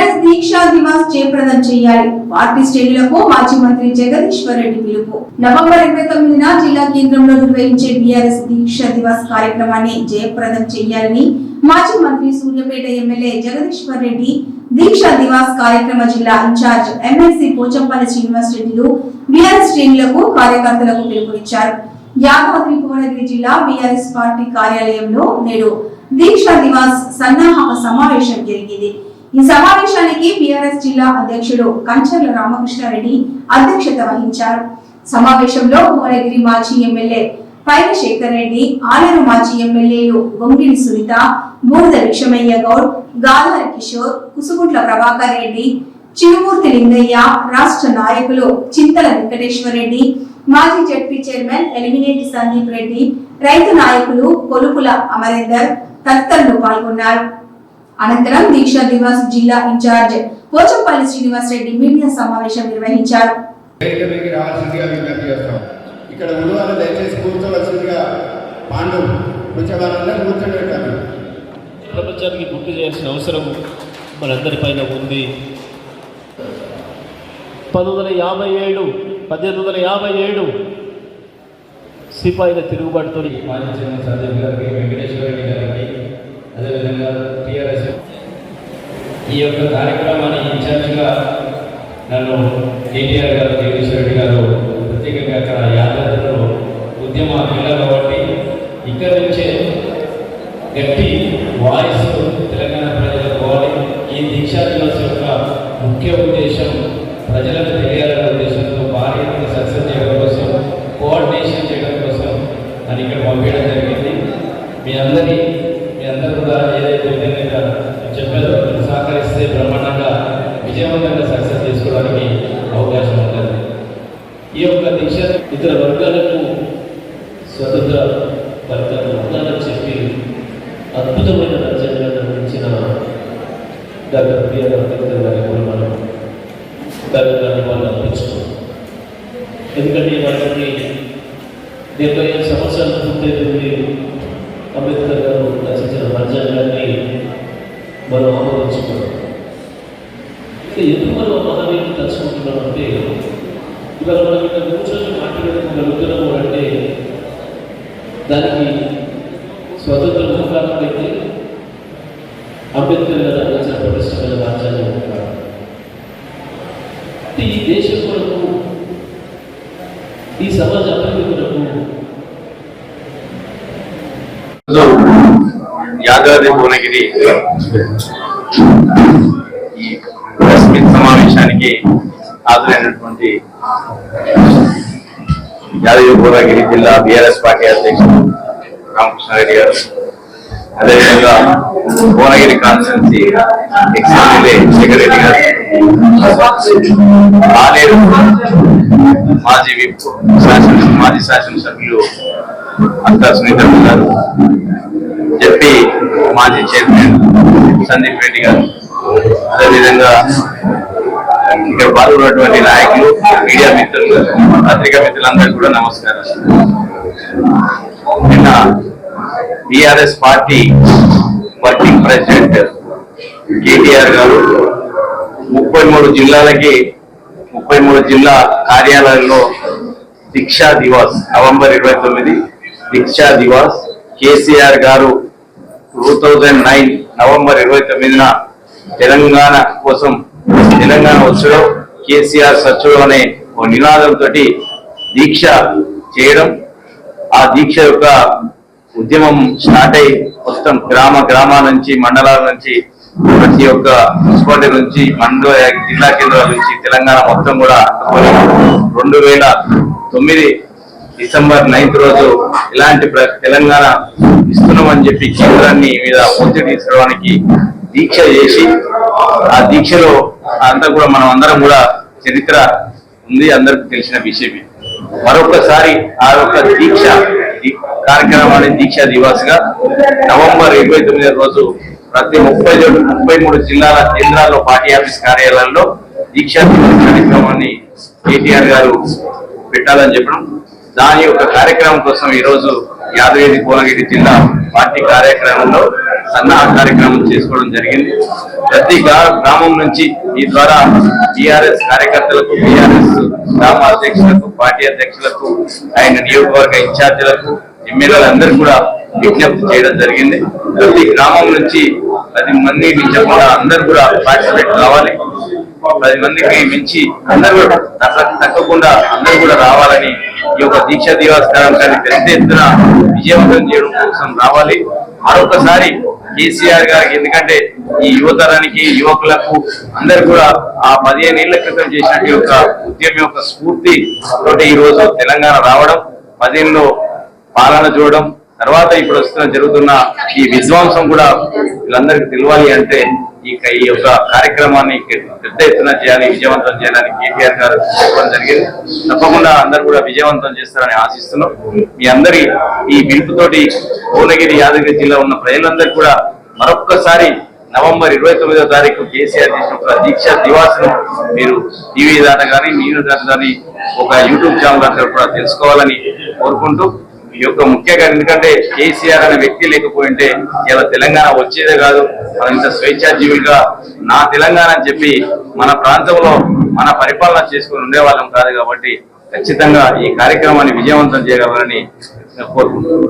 BRS దీక్షా దివాస్ జయప్రదం చేయాలి. Party శ్రేణులకు మాజీ మంత్రి జగదీశ్వర్ రెడ్డి పిలుపు. నవంబర్ ఇరవై తొమ్మిదిన జిల్లా కేంద్రంలో నిర్వహించే బీఆర్ఎస్ దీక్షా దివాస్ కార్యక్రమాన్ని జయప్రదం చేయాలని మాజీ మంత్రి సూర్యపేట ఎమ్మెల్యే జగదీశ్వర్ రెడ్డి దీక్షా దివాస్ కార్యక్రమ జిల్లా ఇన్ఛార్జ్ ఎమ్మెల్సీ పోచంపల్లి శ్రీనివాస్ రెడ్డిలు బీఆర్ఎస్ శ్రేణులకు కార్యకర్తలకు పిలుపునిచ్చారు. యాదాద్రి భువనగిరి జిల్లా బీఆర్ఎస్ పార్టీ కార్యాలయంలో నేడు దీక్షా దివాస్ సన్నాహక సమావేశం జరిగింది. ఈ సమావేశానికి బీఆర్ఎస్ జిల్లా అధ్యక్షుడు కంచర్ల రామకృష్ణారెడ్డి అధ్యక్షత వహించారు. సమావేశంలో భువనగిరి మాజీ ఎమ్మెల్యే పైన శేఖర్ రెడ్డి ఆలేరు మాజీ ఎమ్మెల్యేలు బొంగిడి సునీత బూడిద లక్ష్మయ్య గౌడ్ గాధారి కిషోర్ కుసుగుట్ల ప్రభాకర్ రెడ్డి చిరుమూర్తి లింగయ్య రాష్ట్ర నాయకులు చింతల వెంకటేశ్వర రెడ్డి మాజీ జడ్పీ చైర్మన్ ఎలిమినేటి సందీప్ రెడ్డి రైతు నాయకులు కొలుపుల అమరేందర్ తదితరులు పాల్గొన్నారు. అనంతరం దీక్షా దివాస్ జిల్లా ఇన్ఛార్జ్ పోచంపల్లి శ్రీనివాస్ రెడ్డి మీడియా సమావేశం నిర్వహించారు. ఇక్కడ ఉన్నవాళ్ళు దయచేసి కూర్చోవలసిందిగా పాండు కొంచెం కూర్చోబెట్టాలి ప్రపంచానికి గుర్తు చేయాల్సిన అవసరం మనందరిపైన ఉంది. పంతొమ్మిది వందల యాభై ఏడు పద్దెనిమిది వందల యాభై ఏడు సిపాయిల తిరుగుబాటుతో మాజీ చైర్మన్ సందీప్ గారికి వెంకటేశ్వర రెడ్డి గారికి అదేవిధంగా టీఆర్ఎస్ ఈ యొక్క కార్యక్రమాన్ని ఇన్ఛార్జిగా నన్ను కేటీఆర్ గారు జగదీశ్వర రెడ్డి గారు ప్రత్యేకంగా అక్కడ యాదాద్రిలో ఉద్యమ పిల్ల కాబట్టి ఇక్కడి నుంచే గట్టి వాయిస్ తెలంగాణ ప్రజలకు పోవాలి. ఈ దీక్షా దివస్ యొక్క ముఖ్య ఉద్దేశం ప్రజలకు తెలియాలనే ఉద్దేశంతో భారీ ఎత్తున సక్సెస్ చేయడం కోసం కోఆర్డినేషన్ చేయడం కోసం అని ఇక్కడ పంపించడం జరిగింది మీ అందరి మీ అందరూ కూడా ఏదైతే విధంగా చెప్పారో మీరు సహకరిస్తే బ్రహ్మాండంగా విజయవంతంగా సక్సెస్ చేసుకోవడానికి అవకాశం ఉంటుంది ఈ యొక్క దీక్ష ఇతర వర్గాలకు స్వతంత్ర వర్గాలు ఉండాలని చెప్పి అద్భుతమైన రాజ్యాంగాన్ని అందించిన డాక్టర్ బిఆర్ అంబేద్కర్ గారి కూడా మనం డాక్టర్ వాళ్ళు అర్పించుకోవాలి ఎందుకంటే వాళ్ళకి డెబ్బై ఐదు సంవత్సరాల పూర్తయింది అంబేద్కర్ గారు రచించిన రాజ్యాంగాన్ని మనం ఆమోదించుకున్నాం ఎందుకు మనం ఆ మహనీయుని తలుచుకుంటున్నామంటే ఇవాళ మనం ఇక్కడ కూర్చొని మాట్లాడుకోగలుగుతున్నాము అంటే దానికి స్వతంత్రం కాకపోతే అంబేద్కర్ గారు అందించిన ప్రతిష్టమైన రాజ్యాంగం కాదు అంటే ఈ దేశం కొరకు ఈ సమాజ అభివృద్ధి కొరకు యాదాద్రి భువనగిరి ఈ ప్రెస్ మీట్ సమావేశానికి హాజరైనటువంటి యాదగిరి భువనగిరి జిల్లా బీఆర్ఎస్ పార్టీ అధ్యక్షుడు రామకృష్ణారెడ్డి గారు. అదేవిధంగా Bhuvanagiri constituency ex MLA Shekar Reddy గారు ఆలేరు మాజీ విప్ శాసన మాజీ శాసనసభ్యులు అంతా సునీత గారు చెప్పి మాజీ చైర్మన్ సందీప్ రెడ్డి గారు. అదేవిధంగా ఇక్కడ పాల్గొన్నటువంటి నాయకులు మీడియా మిత్రులు పత్రికా మిత్రులందరికీ కూడా నమస్కారం. నిన్న TRS party working president. KTR గారు ముప్పై మూడు జిల్లాలకి ముప్పై మూడు జిల్లా కార్యాలయంలో దీక్షా దివాస్ నవంబర్ ఇరవై తొమ్మిది దీక్షా దివాస్. కేసీఆర్ గారు టూ థౌజండ్ నైన్ నవంబర్ ఇరవై తొమ్మిదిన తెలంగాణ కోసం తెలంగాణ వచ్చడం కేసీఆర్ సచ్చుడు అనే ఓ నినాదంతో దీక్ష చేయడం ఆ దీక్ష యొక్క ఉద్యమం స్టార్ట్ అయి మొత్తం గ్రామ గ్రామాల నుంచి మండలాల నుంచి ప్రతి ఒక్క మున్సిపాలిటీ నుంచి మండల జిల్లా కేంద్రాల నుంచి తెలంగాణ మొత్తం కూడా రెండు వేల తొమ్మిది డిసెంబర్ నైన్త్ రోజు ఇలాంటి ప్ర- తెలంగాణ ఇస్తున్నామని చెప్పి కేంద్రాన్ని మీద ఒత్తిడి తీసుకోవడానికి దీక్ష చేసి ఆ దీక్షలో అంతా కూడా మనం అందరం కూడా చరిత్ర ఉంది అందరికి తెలిసిన విషయమే. మరొకసారి ఆ యొక్క దీక్ష కార్యక్రమాన్ని దీక్షా దివాస్గా నవంబర్ ఇరవై తొమ్మిది రోజు ప్రతి ముప్పై ముప్పై మూడు జిల్లాల కేంద్రాల్లో పార్టీ ఆఫీస్ కార్యాలయాల్లో దీక్షా దివాస్ కార్యక్రమాన్ని కేటీఆర్ గారు పెట్టాలని చెప్పడం. దాని యొక్క కార్యక్రమం కోసం ఈరోజు యాదగిరి భువనగిరి జిల్లా పార్టీ కార్యక్రమంలో సన్నాహ కార్యక్రమం చేసుకోవడం జరిగింది. ప్రతి గ్రామం నుంచి ఈ ద్వారా టిఆర్ఎస్ కార్యకర్తలకు టిఆర్ఎస్ గ్రామ అధ్యక్షులకు పార్టీ అధ్యక్షులకు ఆయన నియోజకవర్గ ఇన్ఛార్జీలకు ఎమ్మెల్యేలందరూ కూడా విజ్ఞప్తి చేయడం జరిగింది. ప్రతి గ్రామం నుంచి పది మంది మించకుండా అందరూ కూడా పార్టిసిపేట్ కావాలి. పది మందికి మించి అందరూ కూడా తగ్గకుండా అందరూ కూడా రావాలని ఈ యొక్క దీక్ష దివాస్ కార్యక్రమాన్ని పెద్ద ఎత్తున విజయవంతం చేయడం కోసం రావాలి. మరొకసారి కేసీఆర్ గారికి ఎందుకంటే ఈ యువతరానికి యువకులకు అందరు కూడా ఆ పదిహేను ఏళ్ళ క్రితం చేసిన యొక్క ఉద్యమం యొక్క స్ఫూర్తి తోటి ఈ రోజు తెలంగాణ రావడం. పదిహేనులో పాలన చూడడం తర్వాత ఇప్పుడు వస్తున్న జరుగుతున్న ఈ విధ్వంసం కూడా వీళ్ళందరికీ తెలియాలి అంటే ఈ ఈ యొక్క కార్యక్రమాన్ని పెద్ద ఎత్తున చేయాలి విజయవంతం చేయాలని కేటీఆర్ గారు చెప్పడం జరిగింది. తప్పకుండా అందరు కూడా విజయవంతం చేస్తారని ఆశిస్తున్నాం. మీ అందరి ఈ పిలుపుతోటి భువనగిరి యాదగిరి జిల్లా ఉన్న ప్రజలందరూ కూడా మరొక్కసారి నవంబర్ ఇరవై తొమ్మిదో తారీఖు కేసీఆర్ చేసిన ఒక దీక్ష దివాసను మీరు టీవీ దాట కానీ మీరు దాకా కానీ ఒక యూట్యూబ్ ఛానల్ దాకా కూడా తెలుసుకోవాలని కోరుకుంటూ ఈ యొక్క ముఖ్యంగా ఎందుకంటే కేసీఆర్ అనే వ్యక్తి లేకపోయింటే ఇలా తెలంగాణ వచ్చేదే కాదు. మనం ఇంత స్వేచ్ఛాజీవిగా నా తెలంగాణ అని చెప్పి మన ప్రాంతంలో మన పరిపాలన చేసుకుని ఉండేవాళ్ళం కాదు కాబట్టి ఖచ్చితంగా ఈ కార్యక్రమాన్ని విజయవంతం చేయగలరని కోరుకుంటున్నాను.